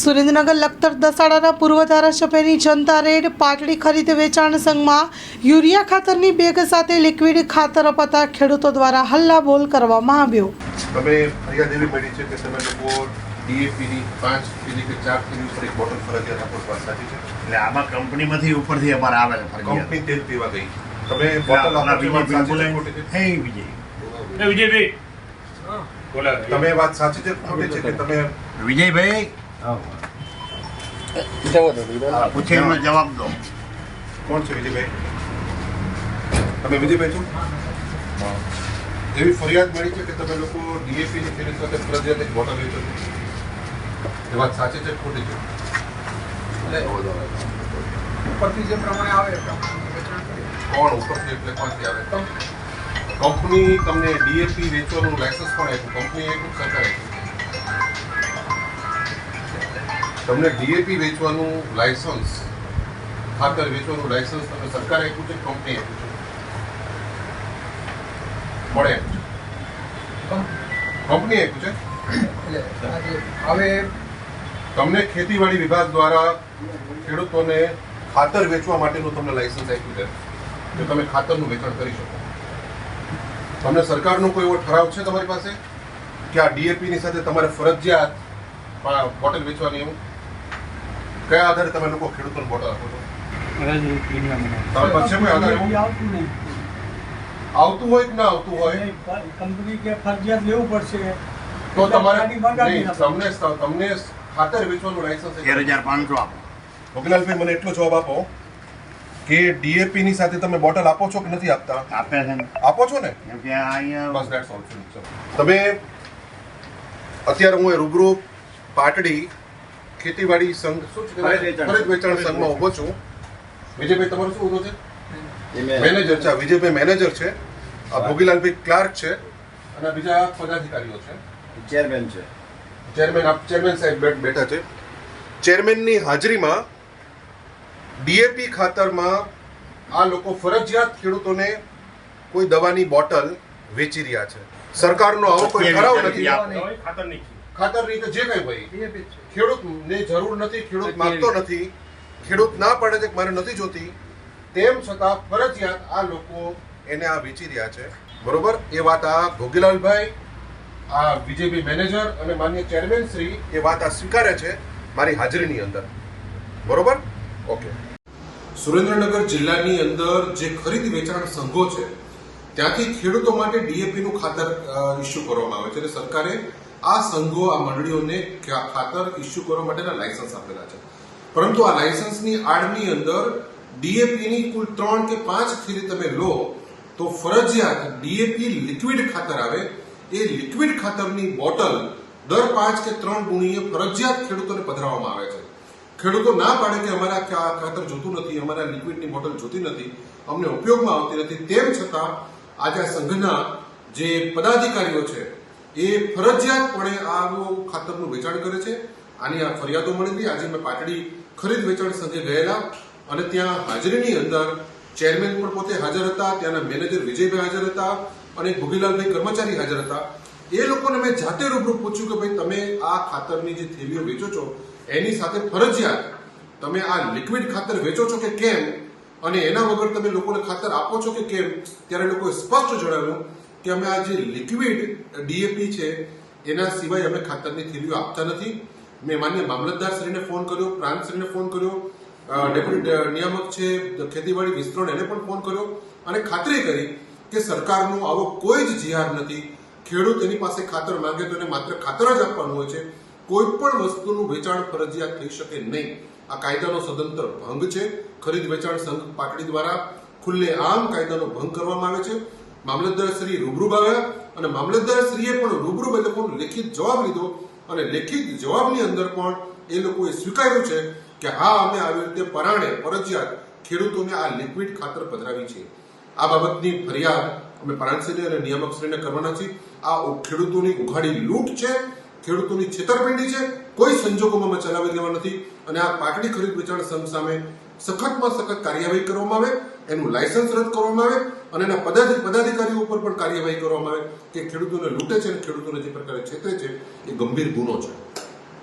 સુરેન્દ્રનગર લખતર દસાડાના પૂર્વ ધારાસભ્યની જનતા રેડ પાટડી ખરીદ વેચાણ સંઘમાં યુરિયા ખાતરની બેગ સાથે લિક્વિડ ખાતર અપાતા ખેડૂતો દ્વારા હલ્લાબોલ કરવામાં આવ્યો. તમે ફરિયાદ એવી મળી છે કે તમે લોકો ડીએપીની પાંચ પીની કે ચાર પીની ઉપર એક બોટલ ફરજિયાત આપો પાસે સાચી છે? એટલે આમાં કંપનીમાંથી ઉપરથી અમારે આવે છે કંપની તેલ પીવા ગઈ. તમે બોટલ આપો છો વાત વિજયભાઈ સાચી છે બોલે ખોટી છે? હે વિજય. એ વિજયભાઈ. બોલા તમે વાત સાચી છે ખોટી છે કે તમે વિજયભાઈ આ પૂછે એનો જવાબ દો. કોણ છો વિજયભાઈ? તમે વિજયભાઈ છો? એવી ફરિયાદ મળી છે કે તમે લોકો ડીએપીની થેલી સાથે ફરજિયાત એક બોટલ વેચો છો? એ વાત સાચી છે ખોટી છે? ઉપરથી જે પ્રમાણે આવે. કોણ? ઉપરથી એટલે કોણથી આવે? કંપની તમને ડીએપી વેચવાનું લાયસન્સ પણ આપ્યું. કંપની આપ્યું સરકારે આપ્યું? તમને ડીએપી વેચવાનું લાયસન્સ ખાતર વેચવાનું લાયસન્સ તમે સરકારે આપ્યું છે કંપની આપ્યું છે. મળે કંપની આપ્યું છે? હવે તમને ખેતીવાડી વિભાગ દ્વારા ખેડૂતોને ખાતર વેચવા માટેનું તમને લાયસન્સ આપ્યું છે. કે તમે ખાતરનું વેચાણ કરી શકો. તમને સરકારનો કોઈ એવો ઠરાવ છે તમારી પાસે? કે આ ડીએપીની સાથે તમારે ફરજિયાત બોટલ વેચવાની એવું? કયા આધારે તમે લોકો ખેડૂતોને બોટલ આપો છો? આવતું હોય કે ના આવતું હોય? કંપની કે ફરજિયાત લેવું પડશે. તો તમારે તમને તમને ખાતર વેચવાનું લાયસન્સ તેર હજાર પાંચસો આપો. ગોપીલાલભાઈ મને એટલો જવાબ આપો કે ડીએપી ની સાથે તમે બોટલ આપો છો કે નથી આપતા? આપે છે આપો છો ને? બસ that's ઓલ તમે અત્યારે હું એ રૂબરૂ પાટડી ખેતીવાડી સંઘ શું છે? ખરીદ વેચાણ. સંઘમાં ઊભો છું. વિજયભાઈ તમારું શું હોદ્દો છે? મેનેજર છે આ વિજયભાઈ મેનેજર છે. આ ભોગીલાલભાઈ ક્લાર્ક છે. અને બીજા પદાધિકારીઓ છે. ચેરમેન છે. ચેરમેન આપ ચેરમેન સાહેબ બેઠા છે. ચેરમેનની હાજરીમાં ડીએપી ખાતરમાં આ લોકો ફરજિયાત ખેડૂતોને કોઈ દવાની બોટલ વેચી રહ્યા છે. સરકારનો આવો કોઈ ઠરાવ નથી. ખાતર રીતે જે કઈ ભાઈ ખેડૂત ને જરૂર નથી ખેડૂત માંગતો નથી. ખેડૂત ના પડે છે મારે નથી જોતી. તેમ છતાં ફરજિયાત આ લોકો એને આ વેચી રહ્યા છે. બરોબર? એ વાત આ ભોગીલાલભાઈ આ બીજેપી મેનેજર અને માન્ય ચેરમેન શ્રી એ વાત આ સ્વીકારે છે મારી હાજરીની અંદર. બરોબર? ઓકે. સુરેન્દ્રનગર જિલ્લાની અંદર જે ખરીદ વેચાણ સંઘો છે ત્યાંથી ખેડૂતો માટે ડીએપીનું ખાતર ઇસ્યુ કરવામાં આવે છે. અને સરકારે આ સંઘો, આ મંડળીઓને ખાતર ઇસ્યુ કરવા માટેના લાયસન્સ આપેલા છે. પરંતુ આ લાયસન્સની આડની અંદર ડીએપીની કુલ ત્રણ કે પાંચ થેલી તમે લો, તો ફરજિયાત ડીએપી લિક્વિડ ખાતર આવે. એ લિક્વિડ ખાતરની બોટલ દર પાંચ કે ત્રણ ગુણીએ ફરજિયાત ખેડૂતોને પધરાવવામાં આવે છે. ખેડૂતો ના પાડે કે અમારા ખાતર જોતું નથી, અમારા લિક્વિડની બોટલ જોતી નથી, અમને ઉપયોગમાં આવતી નથી. તેમ છતાં આજે સંઘના જે પદાધિકારીઓ છે એ ફરજિયાતપણે આવું ખાતરનું વેચાણ કરે છે. આની આ ફરિયાદો મળી હતી. આજે મેં પાટડી ખરીદ વેચાણ સંઘે ગયેલા અને ત્યાં હાજરીની અંદર ચેરમેન પણ પોતે હાજર હતા. ત્યાંના મેનેજર વિજયભાઈ હાજર હતા અને ભોગીલાલભાઈ કર્મચારી હાજર હતા. એ લોકોને મેં જાતે રૂબરૂ પૂછ્યું કે ભાઈ, તમે આ ખાતરની જે થેલીઓ વેચો છો, એની સાથે ફરજિયાત તમે આ લિક્વિડ ખાતર વેચો છો કે કેમ? અને એના વગર તમે લોકોને ખાતર આપો છો કે કેમ? ત્યારે લોકોએ સ્પષ્ટ જણાવ્યું કે અમે આ જે લિક્વિડ ડીએપી છે, એના સિવાય અમે ખાતરની થેલીઓ આપતા નથી. મેં માન્ય મામલતદાર શ્રીને ફોન કર્યો પ્રાંતશ્રીને ફોન કર્યો ડેપ્યુટી નિયામક છે, ખેતીવાડી વિસ્તરણ એને પણ ફોન કર્યો અને ખાતરી કરી કે સરકારનો આવો કોઈ જ જીઆર નથી. ખેડૂત એની પાસે ખાતર માંગે તો એને માત્ર ખાતર જ આપવાનું હોય છે. કોઈ પણ વસ્તુનું વેચાણ ફરજિયાત થઈ શકે નહીં. આ કાયદાનો સદંતર ભંગ છે. ખરીદ વેચાણ સંઘ પાટડી દ્વારા ખુલ્લે આમ કાયદાનો ભંગ કરવામાં આવે છે. મામલતદાર શ્રી રૂબરૂ આવ્યા અને મામલતદાર શ્રીએ પણ રૂબરૂ એ લોકોનો લેખિત જવાબ લીધો અને લેખિત જવાબની અંદર પણ એ લોકોએ સ્વીકાર્યું છે કે હા, અમે આવી રીતે પરાણે ફરજિયાત ખેડૂતોને આ લિક્વિડ ખાતર પધરાવી છે. આ બાબતની ફરિયાદ અમે પરાણશ્રી અને નિયામકશ્રીને કરવાના છીએ. આ ખેડૂતોની ઉઘાડી લૂંટ છે, ખેડૂતોની છેતરપિંડી છે, કોઈ સંજોગોમાં અમે ચલાવી દેવા નથી અને આ પાટડી ખરીદ વેચાણ સંઘ સામે સખતમાં સખત કાર્યવાહી કરવામાં આવે, એનું લાયસન્સ રદ કરવામાં આવે અને એના પદાધિક પદાધિકારીઓ ઉપર પણ કાર્યવાહી કરવામાં આવે કે ખેડૂતોને લૂંટે છે અને ખેડૂતોને જે પ્રકારે છેતરે છે, એ ગંભીર ગુનો છે.